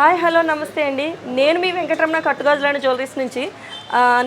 Hi hello నమస్తే అండి. నేను మీ వెంకటరమణ కట్టుగాజులైన జ్యువెలరీస్ నుంచి.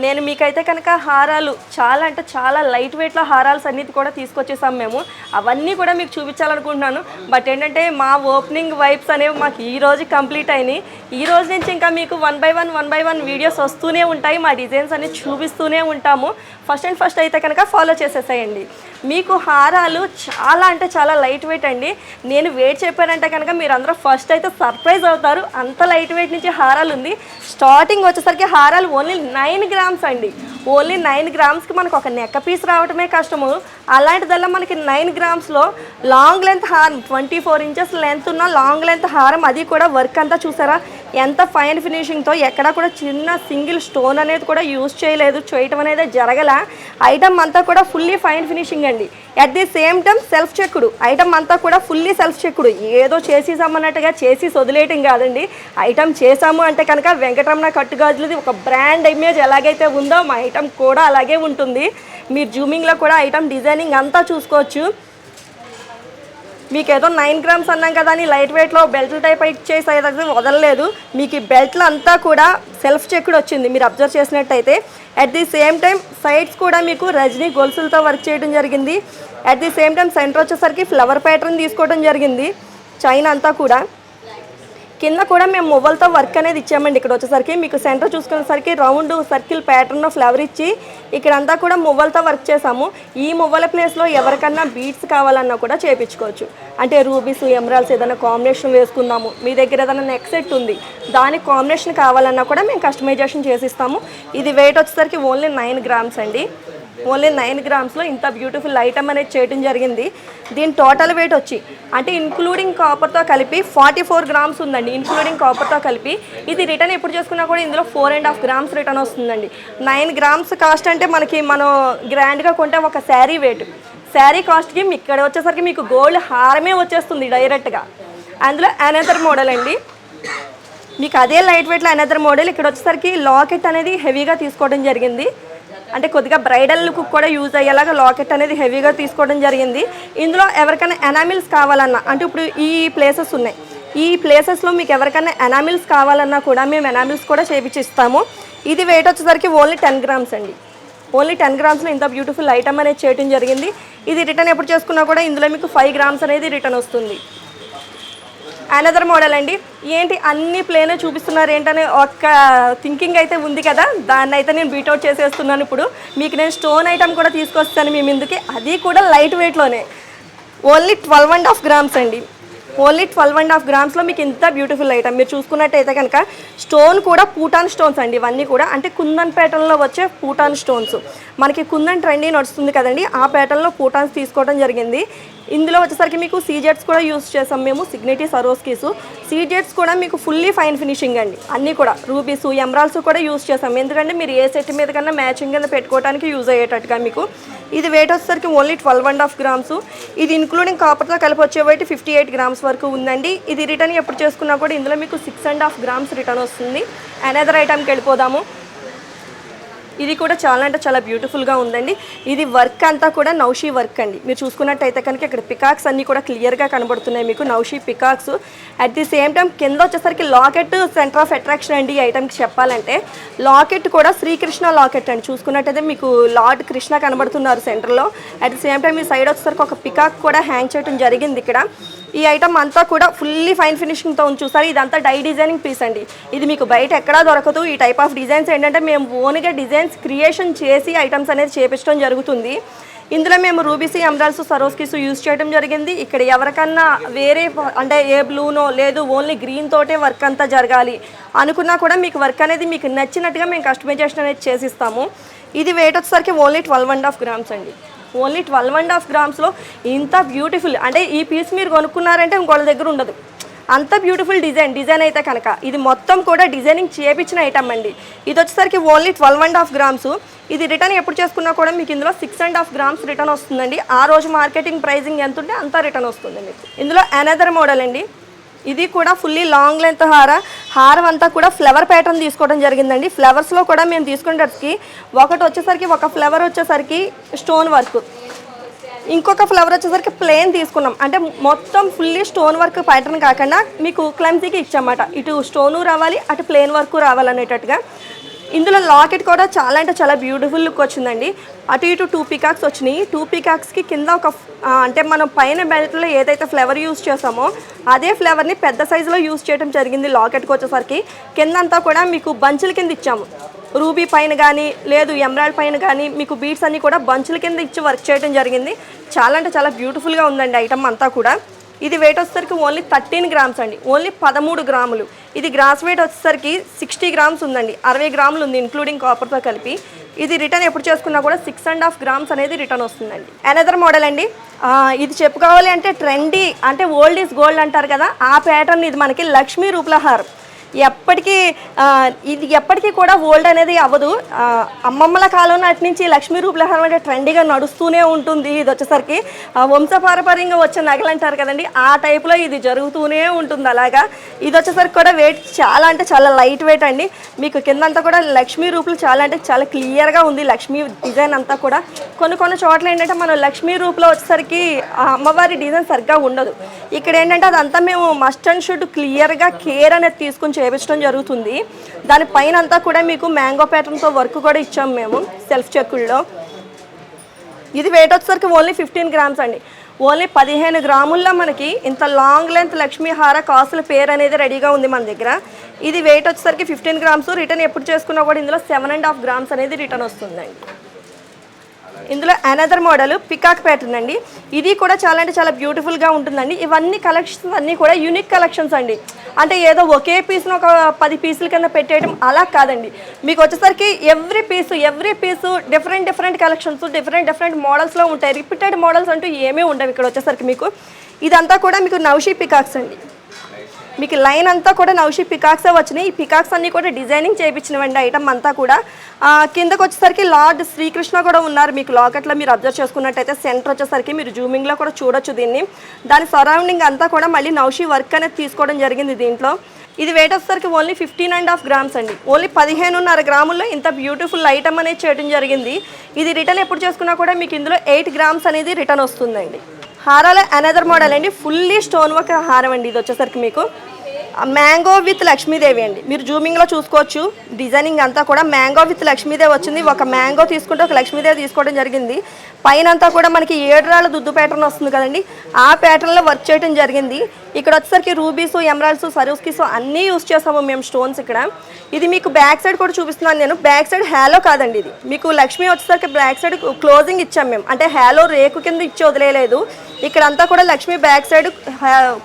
నేను మీకైతే కనుక హారాలు చాలా అంటే చాలా లైట్ వెయిట్లో హారాల్స్ అన్నిటి కూడా తీసుకొచ్చేసాం మేము. అవన్నీ కూడా మీకు చూపించాలనుకుంటున్నాను. బట్ ఏంటంటే మా ఓపెనింగ్ వైబ్స్ అనేవి మాకు ఈ రోజు కంప్లీట్ అయినాయి. ఈ రోజు నుంచి ఇంకా మీకు one by one one by one videos వస్తూనే ఉంటాయి. మా డిజైన్స్ అన్ని చూపిస్తూనే ఉంటాము. ఫస్ట్ అండ్ ఫస్ట్ అయితే కనుక ఫాలో చేసేసాయండి. మీకు హారాలు చాలా అంటే చాలా లైట్ వెయిట్ అండి. నేను వెయిట్ చెప్పానంటే కనుక మీరు అందరూ ఫస్ట్ అయితే సర్ప్రైజ్ అవుతారు. అంత లైట్ వెయిట్ నుంచి హారాలు ఉంది. స్టార్టింగ్ వచ్చేసరికి హారాలు ఓన్లీ నైన్ గ్రామ్స్ అండి. ఓన్లీ నైన్ గ్రామ్స్కి మనకు ఒక నెక్క పీస్ రావటమే కష్టము. అలాంటిదల్లా మనకి నైన్ గ్రామ్స్లో లాంగ్ లెంత్ హారం ట్వంటీ ఫోర్ ఇంచెస్ లెంత్ ఉన్న లాంగ్ లెంత్ హారం అది కూడా వర్క్ అంతా చూసారా? ఎంత ఫైన్ ఫినిషింగ్తో ఎక్కడ కూడా చిన్న సింగిల్ స్టోన్ అనేది కూడా యూజ్ చేయలేదు చేయటం అనేది జరగల. ఐటమ్ అంతా కూడా ఫుల్లీ ఫైన్ ఫినిషింగ్ అండి. At the same time self చెక్కుడు item అంతా కూడా ఫుల్లీ సెల్ఫ్ చెక్కుడు ఏదో చేసేసామన్నట్టుగా చేసి వదిలేయటం కాదండి. ఐటమ్ చేసాము అంటే కనుక వెంకటరమణ కట్టుగాజులది ఒక బ్రాండ్ ఇమేజ్ ఎలాగైతే ఉందో మా ఐటమ్ కూడా అలాగే ఉంటుంది. మీరు జూమింగ్లో కూడా ఐటమ్ డిజైనింగ్ అంతా చూసుకోవచ్చు. మీకు ఏదో నైన్ గ్రామ్స్ అన్నాం కదా అని లైట్ వెయిట్లో బెల్ట్ టైప్ ఇచ్చేసి వదలలేదు. మీకు ఈ బెల్ట్లు అంతా కూడా సెల్ఫ్ చెక్డ్ వచ్చింది. మీరు అబ్జర్వ్ చేసినట్టయితే at the same time sides కూడా మీకు రజనీ గొలుసులతో వర్క్ చేయడం జరిగింది. At the same time centre వచ్చేసరికి ఫ్లవర్ ప్యాటర్న్ తీసుకోవడం జరిగింది. చైన్ అంతా కూడా. కింద కూడా మేము మువ్వలతో వర్క్ అనేది ఇచ్చామండి. ఇక్కడ వచ్చేసరికి మీకు సెంటర్ చూసుకునేసరికి రౌండ్ సర్కిల్ ప్యాటర్న్ ఫ్లవర్ ఇచ్చి ఇక్కడంతా కూడా మువ్వలతో వర్క్ చేసాము ఈ మువ్వల ప్లేస్లో ఎవరికన్నా బీట్స్ కావాలన్నా కూడా చేపించుకోవచ్చు. అంటే రూబీస్ ఎమరాల్స్ ఏదైనా కాంబినేషన్ వేసుకుందాము. మీ దగ్గర ఏదైనా నెక్ సెట్ ఉంది. దానికి కాంబినేషన్ కావాలన్నా కూడా మేము కస్టమైజేషన్ చేసిస్తాము. ఇది వెయిట్ వచ్చేసరికి ఓన్లీ నైన్ గ్రామ్స్ అండి. ఓన్లీ నైన్ గ్రామ్స్లో ఇంత బ్యూటిఫుల్ ఐటమ్ అనేది చేయడం జరిగింది. దీని టోటల్ వెయిట్ వచ్చి అంటే ఇన్క్లూడింగ్ కాపర్తో కలిపి ఫార్టీ ఫోర్ గ్రామ్స్ ఉందండి ఇన్క్లూడింగ్ కాపర్తో కలిపి ఇది రిటర్న్ ఎప్పుడు చేసుకున్నా కూడా ఇందులో four and half grams return వస్తుందండి. నైన్ గ్రామ్స్ కాస్ట్ అంటే మనకి మనం గ్రాండ్గా కొంటే ఒక శారీ వెయిట్ శారీ కాస్ట్కి ఇక్కడ వచ్చేసరికి మీకు గోల్డ్ హారమే వచ్చేస్తుంది డైరెక్ట్గా అందులో అనదర్ మోడల్ అండి. మీకు అదే లైట్ వెయిట్లో అనదర్ మోడల్ ఇక్కడ వచ్చేసరికి లాకెట్ అనేది హెవీగా తీసుకోవడం జరిగింది. అంటే కొద్దిగా బ్రైడల్ లుక్ కూడా యూజ్ అయ్యేలాగా లాకెట్ అనేది హెవీగా తీసుకోవడం జరిగింది. ఇందులో ఎవరికైనా ఎనామిల్స్ కావాలన్నా అంటే ఇప్పుడు ఈ ప్లేసెస్ ఉన్నాయి. ఈ ప్లేసెస్లో మీకు ఎవరికైనా ఎనామిల్స్ కావాలన్నా కూడా మేము ఎనామిల్స్ కూడా చేపించిస్తాము ఇది వెయిట్ వచ్చేసరికి ఓన్లీ టెన్ గ్రామ్స్ అండి. ఓన్లీ టెన్ గ్రామ్స్లో ఇంత బ్యూటిఫుల్ ఐటమ్ అనేది చేయడం జరిగింది. ఇది రిటర్న్ ఎప్పుడు చేసుకున్నా కూడా ఇందులో మీకు ఫైవ్ గ్రామ్స్ అనేది రిటర్న్ వస్తుంది. అనదర్ మోడల్ అండి. ఏంటి? అన్ని ప్లేనే చూపిస్తున్నారు ఏంటనే ఒక్క థింకింగ్ అయితే ఉంది కదా. దాన్ని అయితే నేను బీట్అవుట్ చేసేస్తున్నాను ఇప్పుడు. మీకు నేను స్టోన్ ఐటమ్ కూడా తీసుకొస్తాను మీ ముందుకి. అది కూడా light వెయిట్లోనే only twelve and half grams అండి. ఓన్లీ ట్వెల్వ్ అండ్ హాఫ్ గ్రామ్స్లో మీకు ఇంత బ్యూటిఫుల్ ఐటమ్ మీరు చూసుకున్నట్టయితే కనుక స్టోన్ కూడా పూటాన్ స్టోన్స్ అండి. ఇవన్నీ కూడా అంటే కుందన్ ప్యాటర్న్లో వచ్చే పూటాన్ స్టోన్స్ మనకి కుందన్ ట్రెండీ నడుస్తుంది కదండి. ఆ ప్యాటర్న్లో పూటాన్స్ తీసుకోవడం జరిగింది. ఇందులో వచ్చేసరికి మీకు సీజెట్స్ కూడా యూస్ చేసాం మేము సిగ్నిటీ సరోస్కీస్ సీజెట్స్ కూడా మీకు ఫుల్లీ ఫైన్ ఫినిషింగ్ అండి. అన్నీ కూడా రూబీస్ ఎమరాల్స్ కూడా యూస్ చేసాం. ఎందుకంటే మీరు ఏ సెట్ మీద కన్నా మ్యాచింగ్ కింద పెట్టుకోవడానికి యూజ్ అయ్యేటట్టుగా మీకు. ఇది వెయిట్ వచ్చేసరికి only twelve and half grams ఇది ఇన్క్లూడింగ్ కాపర్తో కలిపి వచ్చే వెయిట్ ఫిఫ్టీ ఎయిట్ గ్రామ్స్ వరకు ఉందండి. ఇది రిటర్న్ ఎప్పుడు చేసుకున్నా కూడా ఇందులో మీకు six and half grams return వస్తుంది. అనదర్ ఐటమ్కి వెళ్ళిపోదాము. ఇది కూడా చాలా అంటే చాలా బ్యూటిఫుల్గా ఉందండి. ఇది వర్క్ అంతా కూడా నౌషీ వర్క్ అండి. మీరు చూసుకున్నట్టయితే కనుక ఇక్కడ పికాక్స్ అన్నీ కూడా క్లియర్గా కనబడుతున్నాయి మీకు నౌషీ peacocks at the same time కింద వచ్చేసరికి లాకెట్ సెంటర్ ఆఫ్ అట్రాక్షన్ అండి ఈ ఐటమ్కి చెప్పాలంటే. లాకెట్ కూడా శ్రీకృష్ణ లాకెట్ అండి. చూసుకున్నట్టయితే మీకు లార్డ్ కృష్ణ కనబడుతున్నారు సెంటర్లో అట్ ది సేమ్ టైం ఈ సైడ్ వచ్చేసరికి ఒక పికాక్ కూడా హ్యాంగ్ చేయడం జరిగింది ఇక్కడ. ఈ ఐటమ్ అంతా కూడా ఫుల్లీ ఫైన్ ఫినిషింగ్తో ఉంది ఇదంతా డై డిజైనింగ్ పీస్ అండి. ఇది మీకు బయట ఎక్కడా దొరకదు. ఈ టైప్ ఆఫ్ డిజైన్స్ ఏంటంటే మేము ఓన్గా డిజైన్స్ క్రియేషన్ చేసి ఐటమ్స్ అనేది చేపించడం జరుగుతుంది. ఇందులో మేము రూబీసీ ఎమరాల్స్ సరోస్కిస్ యూజ్ చేయడం జరిగింది. ఇక్కడ ఎవరికన్నా వేరే అంటే ఏ బ్లూనో లేదు ఓన్లీ గ్రీన్ తోటే వర్క్ అంతా జరగాలి అనుకున్నా కూడా మీకు వర్క్ అనేది మీకు నచ్చినట్టుగా మేము కస్టమైజేషన్ అనేది చేసిస్తాము. ఇది వెయిట్ వచ్చేసరికి only twelve and half grams అండి. ఓన్లీ ట్వెల్వ్ అండ్ హాఫ్ గ్రామ్స్లో ఇంత బ్యూటిఫుల్ అంటే ఈ పీస్ మీరు కొనుక్కున్నారంటే ఇంకోళ్ళ దగ్గర ఉండదు. అంత బ్యూటిఫుల్ డిజైన్ డిజైన్ అయితే కనుక ఇది మొత్తం కూడా డిజైనింగ్ చేపించిన ఐటమ్ అండి. ఇది వచ్చేసరికి only twelve and half grams. ఇది రిటర్న్ ఎప్పుడు చేసుకున్నా కూడా మీకు ఇందులో six and half grams return వస్తుందండి. ఆ రోజు మార్కెటింగ్ ప్రైజింగ్ ఎంత ఉంటే అంత రిటర్న్ వస్తుంది మీకు. ఇందులో అనదర్ మోడల్ అండి. ఇది కూడా ఫుల్లీ లాంగ్ లెంత్ హార. హారం అంతా కూడా ఫ్లవర్ ప్యాటర్న్ తీసుకోవడం జరిగిందండి. ఫ్లవర్స్లో కూడా మేము తీసుకునేటప్పటికి ఒకటి వచ్చేసరికి ఒక ఫ్లవర్ వచ్చేసరికి స్టోన్ వర్క్ ఇంకొక ఫ్లవర్ వచ్చేసరికి ప్లేన్ తీసుకున్నాం. అంటే మొత్తం ఫుల్లీ స్టోన్ వర్క్ ప్యాటర్న్ కాకుండా మీకు క్లమ్సీకి ఇచ్చామాట ఇటు స్టోను రావాలి అటు ప్లేన్ వర్క్ రావాలనేటట్టుగా. ఇందులో లాకెట్ కూడా చాలా అంటే చాలా బ్యూటిఫుల్ లుక్ వచ్చిందండి. అటు ఇటు టూ పీకాక్స్ వచ్చినాయి. టూ పీకాక్స్కి కింద ఒక అంటే మనం పైన బెల్ట్లో ఏదైతే ఫ్లేవర్ యూస్ చేసామో అదే ఫ్లేవర్ని పెద్ద సైజులో యూస్ చేయడం జరిగింది లాకెట్కి వచ్చేసరికి. కింద అంతా కూడా మీకు బంచుల కింద ఇచ్చాము. రూబీ పైన కానీ లేదు ఎమరాల్డ్ పైన కానీ మీకు బీట్స్ అన్నీ కూడా బంచుల కింద ఇచ్చి వర్క్ చేయడం జరిగింది. చాలా అంటే చాలా బ్యూటిఫుల్గా ఉందండి ఐటమ్ అంతా కూడా. ఇది వెయిట్ వచ్చేసరికి ఓన్లీ థర్టీన్ గ్రామ్స్ అండి. ఓన్లీ పదమూడు గ్రాములు. ఇది గ్రాస్ వెయిట్ వచ్చేసరికి సిక్స్టీ గ్రామ్స్ ఉందండి. అరవై గ్రాములు ఉంది ఇంక్లూడింగ్ కాపర్తో కలిపి. ఇది రిటర్న్ ఎప్పుడు చేసుకున్నా కూడా సిక్స్ అండ్ హాఫ్ గ్రామ్స్ అనేది రిటర్న్ వస్తుందండి. అనదర్ మోడల్ అండి. ఇది చెప్పుకోవాలి అంటే ట్రెండీ అంటే ఓల్డ్ ఈజ్ గోల్డ్ అంటారు కదా ఆ ప్యాటర్న్ ఇది మనకి లక్ష్మీ రూపలహారం. ఎప్పటికీ ఇది ఎప్పటికీ కూడా ఓల్డ్ అనేది అవ్వదు. అమ్మమ్మల కాలం నాటి నుంచి లక్ష్మీ రూపలహారం అంటే ట్రెండీగా నడుస్తూనే ఉంటుంది ఇది వచ్చేసరికి. వంశపారపర్యంగా వచ్చే నగలు అంటారు కదండి ఆ టైప్లో ఇది జరుగుతూనే ఉంటుంది అలాగా. ఇది వచ్చేసరికి కూడా వెయిట్ చాలా అంటే చాలా లైట్ వెయిట్ అండి. మీకు కిందంతా కూడా లక్ష్మీ రూపులు చాలా అంటే చాలా క్లియర్గా ఉంది లక్ష్మీ డిజైన్ అంతా కూడా. కొన్ని కొన్ని చోట్ల ఏంటంటే మనం లక్ష్మీ రూపులో వచ్చేసరికి ఆ అమ్మవారి డిజైన్ సరిగ్గా ఉండదు. ఇక్కడ ఏంటంటే అదంతా మేము మస్ట్ అండ్ షుడ్ క్లియర్గా కేర్ అనేది తీసుకుని చేపించడం జరుగుతుంది. దానిపైన అంతా కూడా మీకు మ్యాంగో ప్యాటర్న్తో వర్క్ కూడా ఇచ్చాం మేము సెల్ఫ్ చెక్కుల్లో. ఇది వెయిట్ వచ్చేసరికి ఓన్లీ ఫిఫ్టీన్ గ్రామ్స్ అండి. ఓన్లీ పదిహేను గ్రాముల్లో మనకి ఇంత లాంగ్ లెంత్ లక్ష్మీహార కాసుల పేరు అనేది రెడీగా ఉంది మన దగ్గర. ఇది వెయిట్ వచ్చేసరికి ఫిఫ్టీన్ గ్రామ్స్ రిటర్న్ ఎప్పుడు చేసుకున్నా కూడా ఇందులో సెవెన్ అండ్ హాఫ్ గ్రామ్స్ అనేది రిటర్న్ వస్తుందండి. ఇందులో అనదర్ మోడల్ పికాక్ ప్యాటర్న్ అండి. ఇది కూడా చాలా అంటే చాలా బ్యూటిఫుల్గా ఉంటుందండి. ఇవన్నీ కలెక్షన్స్ అన్నీ కూడా యూనిక్ కలెక్షన్స్ అండి. అంటే ఏదో ఒకే పీస్ను ఒక పది పీసుల కింద పెట్టేయడం అలా కాదండి. మీకు వచ్చేసరికి every piece every piece different different collections different different మోడల్స్లో ఉంటాయి. రిపీటెడ్ మోడల్స్ అంటూ ఏమీ ఉండవు ఇక్కడ వచ్చేసరికి మీకు. ఇదంతా కూడా మీకు నౌషీ పికాక్స్ అండి. మీకు లైన్ అంతా కూడా నౌషి పికాక్సే వచ్చినాయి. ఈ పికాక్స్ అన్నీ కూడా డిజైనింగ్ చేయించినవండి ఐటమ్ అంతా కూడా. కిందకు వచ్చేసరికి లార్డ్ శ్రీకృష్ణ కూడా ఉన్నారు. మీకు లాకెట్లో మీరు అబ్జర్వ్ చేసుకున్నట్టయితే సెంటర్ వచ్చేసరికి మీరు జూమింగ్లో కూడా చూడొచ్చు దీన్ని. దాని సరౌండింగ్ అంతా కూడా మళ్ళీ నౌషి వర్క్ అనేది తీసుకోవడం జరిగింది దీంట్లో. ఇది వెయిట్ వచ్చేసరికి only fifteen and half grams అండి. ఓన్లీ పదిహేనున్నర గ్రాముల్లో ఇంత బ్యూటిఫుల్ ఐటమ్ అనేది చేయడం జరిగింది. ఇది రిటర్న్ ఎప్పుడు చేసుకున్నా కూడా మీకు ఇందులో ఎయిట్ గ్రామ్స్ అనేది రిటర్న్ వస్తుందండి. హారాల అనదర్ మోడల్ అండి. ఫుల్లీ స్టోన్ వర్క్ హారం అండి. ఇది వచ్చేసరికి మీకు మ్యాంగో విత్ లక్ష్మీదేవి అండి. మీరు జూమింగ్లో చూసుకోవచ్చు. డిజైనింగ్ అంతా కూడా మ్యాంగో విత్ లక్ష్మీదేవి వచ్చింది. ఒక మ్యాంగో తీసుకుంటే ఒక లక్ష్మీదేవి తీసుకోవడం జరిగింది. పైన అంతా కూడా మనకి ఏడురాళ్ళ దుద్దు ప్యాటర్న్ వస్తుంది కదండి. ఆ ప్యాటర్న్లో వర్క్ చేయడం జరిగింది. ఇక్కడ వచ్చేసరికి రూబీస్ ఎమరాల్డ్స్ సరూస్కిస్ అన్నీ యూస్ చేసాము మేము స్టోన్స్ ఇక్కడ. ఇది మీకు బ్యాక్ సైడ్ కూడా చూపిస్తున్నాను నేను. బ్యాక్ సైడ్ హ్యాలో కాదండి ఇది. మీకు లక్ష్మి వచ్చేసరికి బ్యాక్ సైడ్ క్లోజింగ్ ఇచ్చాం మేము. అంటే హ్యాలో రేకు కింద ఇచ్చి వదిలేయలేదు ఇక్కడ అంతా కూడా లక్ష్మి బ్యాక్ సైడ్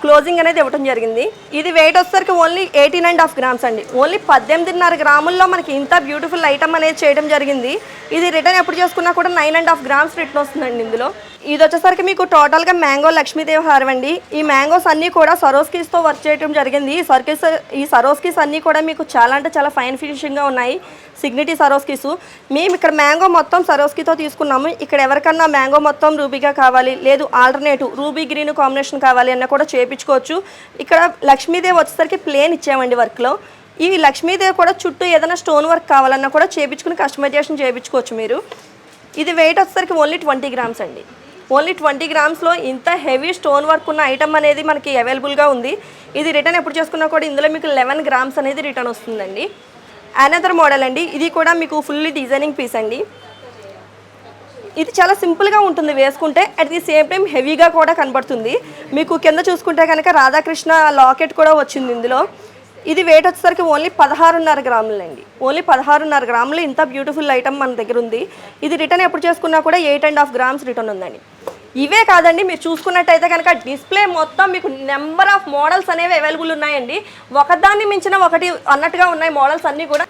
క్లోజింగ్ అనేది ఇవ్వడం జరిగింది. ఇది వెయిట్ వచ్చేసరికి only eighteen and half grams అండి. ఓన్లీ పద్దెనిమిదిన్నర గ్రాముల్లో మనకి ఇంత బ్యూటిఫుల్ ఐటమ్ అనేది చేయడం జరిగింది. ఇది రిటర్న్ ఎప్పుడు చేసుకున్నా కూడా nine and half grams return వస్తుందండి ఇందులో? ఇది వచ్చేసరికి మీకు టోటల్గా మ్యాంగో లక్ష్మీదేవి హారం అండి. ఈ మ్యాంగోస్ అన్నీ కూడా సరోస్కిస్తో వర్క్ చేయడం జరిగింది. ఈ సర్కిస్ ఈ సరోస్కీస్ అన్నీ కూడా మీకు చాలా అంటే చాలా ఫైన్ ఫినిషింగ్గా ఉన్నాయి. సిగ్నిటీ సరోస్కీస్ మేము ఇక్కడ మ్యాంగో మొత్తం సరోస్కీతో తీసుకున్నాము. ఇక్కడ ఎవరికన్నా మ్యాంగో మొత్తం రూబీగా కావాలి లేదు ఆల్టర్నేటివ్ రూబీ గ్రీన్ కాంబినేషన్ కావాలి అన్న కూడా చేయించుకోవచ్చు. ఇక్కడ లక్ష్మీదేవి వచ్చేసరికి ప్లేన్ ఇచ్చామండి వర్క్లో ఈ లక్ష్మీదేవి కూడా చుట్టూ ఏదైనా స్టోన్ వర్క్ కావాలన్నా కూడా చేయించుకుని కస్టమైజేషన్ చేయించుకోవచ్చు మీరు. ఇది వెయిట్ వచ్చేసరికి ఓన్లీ ట్వంటీ గ్రామ్స్ అండి. ఓన్లీ ట్వంటీ గ్రామ్స్లో ఇంత హెవీ స్టోన్ వర్క్ ఉన్న ఐటమ్ అనేది మనకి అవైలబుల్గా ఉంది. ఇది రిటర్న్ ఎప్పుడు చేసుకున్నా కూడా ఇందులో మీకు లెవెన్ గ్రామ్స్ అనేది రిటర్న్ వస్తుందండి. అనదర్ మోడల్ అండి. ఇది కూడా మీకు ఫుల్లీ డిజైనింగ్ పీస్ అండి. ఇది చాలా సింపుల్గా ఉంటుంది వేసుకుంటే. అట్ ది సేమ్ టైం హెవీగా కూడా కనబడుతుంది. మీకు కింద చూసుకుంటే కనుక రాధాకృష్ణ లాకెట్ కూడా వచ్చింది ఇందులో. ఇది వెయిట్ వచ్చేసరికి ఓన్లీ పదహారున్నర గ్రాములు అండి. ఓన్లీ పదహారున్నర గ్రాములు. ఇంత బ్యూటిఫుల్ ఐటమ్ మన దగ్గర ఉంది. ఇది రిటర్న్ ఎప్పుడు చేసుకున్నా కూడా eight and half grams return ఉందండి. ఇవే కాదండి మీరు చూసుకున్నట్టయితే కనుక డిస్ప్లే మొత్తం మీకు నెంబర్ ఆఫ్ మోడల్స్ అనేవి అవైలబుల్ ఉన్నాయండి. ఒకదాన్ని మించిన ఒకటి అన్నట్టుగా ఉన్నాయి మోడల్స్ అన్నీ కూడా.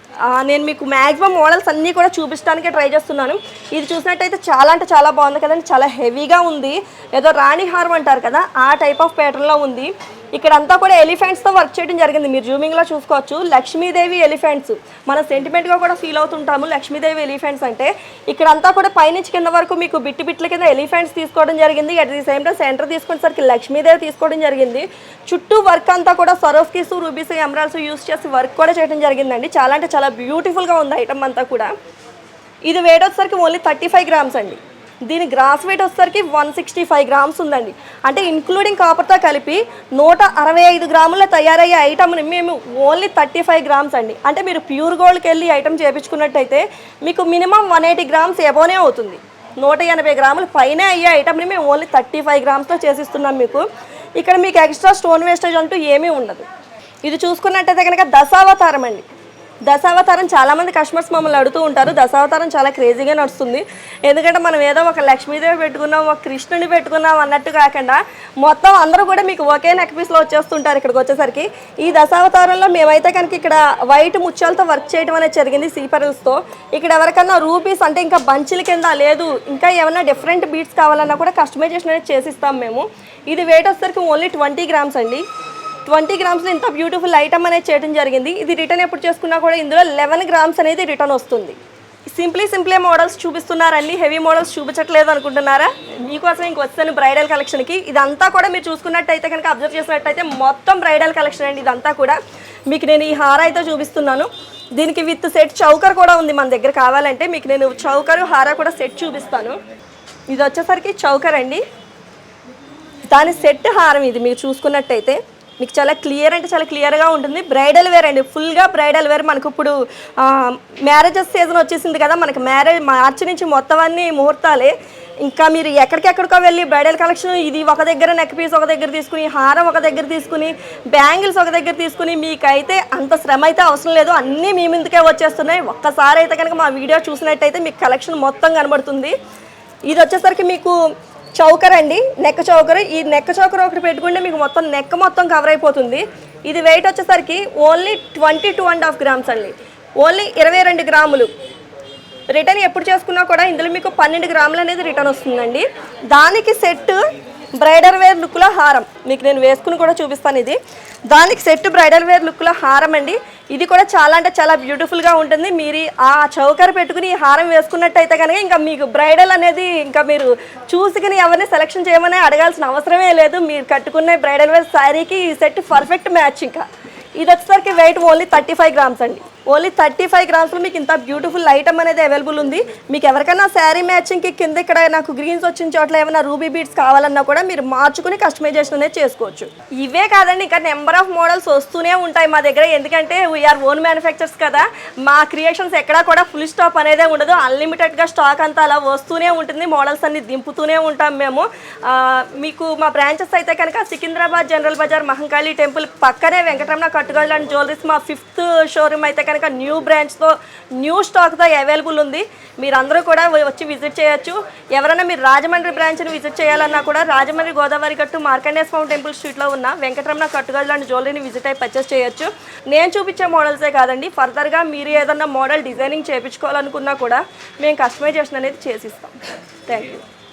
నేను మీకు మ్యాక్సిమం మోడల్స్ అన్నీ కూడా చూపించడానికి ట్రై చేస్తున్నాను. ఇది చూసినట్టయితే చాలా అంటే చాలా బాగుంది కదండి. చాలా హెవీగా ఉంది. ఏదో రాణి హారం అంటారు కదా ఆ టైప్ ఆఫ్ ప్యాటర్న్లో ఉంది. ఇక్కడ అంతా కూడా ఎలిఫెంట్స్తో వర్క్ చేయడం జరిగింది. మీరు జూమింగ్లో చూసుకోవచ్చు. లక్ష్మీదేవి ఎలిఫెంట్స్ మనం సెంటిమెంట్గా కూడా ఫీల్ అవుతుంటాము లక్ష్మీదేవి ఎలిఫెంట్స్ అంటే. ఇక్కడ అంతా కూడా పైనుంచి కింద వరకు మీకు బిట్టి బిట్ల కింద ఎలిఫెంట్స్ తీసుకోవడం జరిగింది. At the same time centre తీసుకునేసరికి Lakshmidevi తీసుకోవడం జరిగింది. చుట్టూ వర్క్ అంతా కూడా సరోస్కీస్ రూబీస్ ఎమరాల్స్ యూస్ చేసి వర్క్ కూడా చేయడం జరిగిందండి. చాలా అంటే చాలా బ్యూటిఫుల్గా ఉంది ఐటమ్ అంతా కూడా. ఇది వేడొచ్చేసరికి ఓన్లీ థర్టీ ఫైవ్ గ్రామ్స్ అండి. దీని గ్రాస్ వెయిట్ వచ్చేసరికి వన్ సిక్స్టీ ఫైవ్ గ్రామ్స్ ఉందండి. అంటే ఇంక్లూడింగ్ కాపర్తో కలిపి నూట అరవై ఐదు గ్రాముల తయారయ్యే ఐటమ్ని మేము ఓన్లీ థర్టీ ఫైవ్ గ్రామ్స్ అండి. అంటే మీరు ప్యూర్ గోల్డ్కి వెళ్ళి ఐటమ్ చేయించుకున్నట్టయితే మీకు మినిమం వన్ ఎయిటీ గ్రామ్స్ ఎబోనే అవుతుంది. నూట ఎనభై గ్రాముల పైన అయ్యే ఐటమ్ని మేము ఓన్లీ థర్టీ ఫైవ్ గ్రామ్స్తో చేసిస్తున్నాం మీకు. ఇక్కడ మీకు ఎక్స్ట్రా స్టోన్ వేస్టేజ్ అంటూ ఏమీ ఉండదు. ఇది చూసుకున్నట్టయితే కనుక దశావతారం అండి. దశావతారం చాలామంది కస్టమర్స్ మమ్మల్ని అడుగుతూ ఉంటారు. దశావతారం చాలా క్రేజీగా నడుస్తుంది. ఎందుకంటే మనం ఏదో ఒక లక్ష్మీదేవి పెట్టుకున్నాం ఒక కృష్ణుని పెట్టుకున్నాం అన్నట్టు కాకుండా మొత్తం అందరూ కూడా మీకు ఒకే నెక్ పీస్లో వచ్చేస్తుంటారు ఇక్కడికి వచ్చేసరికి. ఈ దశావతారంలో మేమైతే కనుక ఇక్కడ వైట్ ముత్యాలతో వర్క్ చేయడం అనేది జరిగింది సీపరల్స్తో ఇక్కడ ఎవరికన్నా రూపీస్ అంటే ఇంకా బంచుల కింద లేదు ఇంకా ఏమైనా డిఫరెంట్ బీట్స్ కావాలన్నా కూడా కస్టమైజేషన్ అనేది చేసిస్తాం మేము. ఇది వెయిట్ వచ్చేసరికి ఓన్లీ ట్వంటీ గ్రామ్స్ అండి. ట్వంటీ గ్రామ్స్లో ఇంత బ్యూటిఫుల్ ఐటమ్ అనేది చేయడం జరిగింది. ఇది రిటర్న్ ఎప్పుడు చేసుకున్నా కూడా ఇందులో లెవెన్ గ్రామ్స్ అనేది రిటర్న్ వస్తుంది. సింప్లీ సింప్లీ మోడల్స్ చూపిస్తున్నారండి. హెవీ మోడల్స్ చూపించట్లేదు అనుకుంటున్నారా? మీకోసం ఇంక వచ్చాను బ్రైడల్ కలెక్షన్కి ఇదంతా కూడా మీరు చూసుకున్నట్టయితే కనుక అబ్జర్వ్ చేసినట్టయితే మొత్తం బ్రైడల్ కలెక్షన్ అండి ఇదంతా కూడా. మీకు నేను ఈ హార అయితే చూపిస్తున్నాను. దీనికి విత్ సెట్ చౌకర్ కూడా ఉంది మన దగ్గర కావాలంటే. మీకు నేను చౌకరు హార కూడా సెట్ చూపిస్తాను. ఇది వచ్చేసరికి చౌకర్ అండి. దాని సెట్ హారం ఇది మీరు చూసుకున్నట్టయితే. మీకు చాలా క్లియర్ అంటే చాలా క్లియర్గా ఉంటుంది. బ్రైడల్ వేర్ అండి. ఫుల్గా బ్రైడల్ వేర్ మనకు ఇప్పుడు మ్యారేజెస్ సీజన్ వచ్చేసింది కదా మనకి మ్యారేజ్ మార్చి నుంచి మొత్తం అన్ని ముహూర్తాలే. ఇంకా మీరు ఎక్కడికెక్కడికో వెళ్ళి బ్రైడల్ కలెక్షన్ ఇది ఒక దగ్గర నెక్ పీస్ ఒక దగ్గర తీసుకుని హారం ఒక దగ్గర తీసుకుని బ్యాంగిల్స్ ఒక దగ్గర తీసుకుని మీకైతే అంత శ్రమ అయితే అవసరం లేదు. అన్నీ మీ ముందుకే వచ్చేస్తున్నాయి. ఒక్కసారి అయితే కనుక మా వీడియో చూసినట్టయితే మీకు కలెక్షన్ మొత్తం కనబడుతుంది. ఇది వచ్చేసరికి మీకు చౌకర్ అండి. నెక్క చౌకర్. ఈ నెక్క చౌకర్ ఒకటి పెట్టుకుంటే మీకు మొత్తం నెక్క మొత్తం కవర్ అయిపోతుంది. ఇది వెయిట్ వచ్చేసరికి only twenty two and half grams అండి. ఓన్లీ ఇరవై రెండు గ్రాములు. రిటర్న్ ఎప్పుడు చేసుకున్నా కూడా ఇందులో మీకు పన్నెండు గ్రాములు అనేది రిటర్న్ వస్తుందండి. దానికి సెట్ బ్రైడల్ వేర్ లుక్లో హారం. మీకు నేను వేసుకుని కూడా చూపిస్తాను ఇది. దానికి సెట్ బ్రైడల్ వేర్ లుక్లో హారం అండి. ఇది కూడా చాలా అంటే చాలా బ్యూటిఫుల్గా ఉంటుంది. మీరు ఆ చౌకర్ పెట్టుకుని ఈ హారం వేసుకున్నట్టయితే కనుక ఇంకా మీకు బ్రైడల్ అనేది ఇంకా మీరు చూసుకుని ఎవరిని సెలెక్షన్ చేయమని అడగాల్సిన అవసరమే లేదు. మీరు కట్టుకునే బ్రైడల్ వేర్ శారీకి ఈ సెట్ పర్ఫెక్ట్ మ్యాచ్ ఇంకా ఇది వచ్చేసరికి weight only thirty five grams అండి. ఓన్లీ థర్టీ ఫైవ్ గ్రామ్స్లో మీకు ఇంత బ్యూటిఫుల్ ఐటమ్ అనేది అవైలబుల్ ఉంది. మీకు ఎవరికైనా శారీ మ్యాచింగ్కి కింద ఇక్కడ నాకు గ్రీన్స్ వచ్చిన చోట్ల ఏమైనా రూబీ బీడ్స్ కావాలన్నా కూడా మీరు మార్చుకుని కస్టమైజేషన్ అనేది చేసుకోవచ్చు. ఇవే కాదండి ఇంకా నెంబర్ ఆఫ్ మోడల్స్ వస్తూనే ఉంటాయి మా దగ్గర. ఎందుకంటే వీఆర్ ఓన్ మ్యానుఫ్యాక్చర్స్ కదా. మా క్రియేషన్స్ ఎక్కడా కూడా ఫుల్ స్టాప్ అనేదే ఉండదు. అన్లిమిటెడ్గా స్టాక్ అంతా అలా వస్తూనే ఉంటుంది. మోడల్స్ అన్ని దింపుతూనే ఉంటాం మేము. మీకు మా బ్రాంచెస్ అయితే కనుక సికింద్రాబాద్ జనరల్ బజార్ మహంకాళి టెంపుల్ పక్కనే వెంకటరమణ కట్టుగోళ్ళు అండ్ జ్యువెలరీస్ మా ఫిఫ్త్ షోరూమ్ అయితే కనుక న్యూ బ్రాంచ్తో న్యూ స్టాక్తో అవైలబుల్ ఉంది. మీరందరూ కూడా వచ్చి విజిట్ చేయొచ్చు. ఎవరైనా మీరు రాజమండ్రి బ్రాంచ్ని విజిట్ చేయాలన్నా కూడా రాజమండ్రి గోదావరి గట్టు మార్కండేయ స్వామి టెంపుల్ స్ట్రీట్లో ఉన్న వెంకటరమణ కట్టుగోళ్ళు లాంటి జ్యువెలరీని విజిట్ అయ్యి పర్చేస్ చేయొచ్చు. నేను చూపించే మోడల్సే కాదండి. ఫర్దర్గా మీరు ఏదన్నా మోడల్ డిజైనింగ్ చేయించుకోవాలనుకున్నా కూడా మేము కస్టమైజేషన్ అనేది చేసిస్తాం. Thank you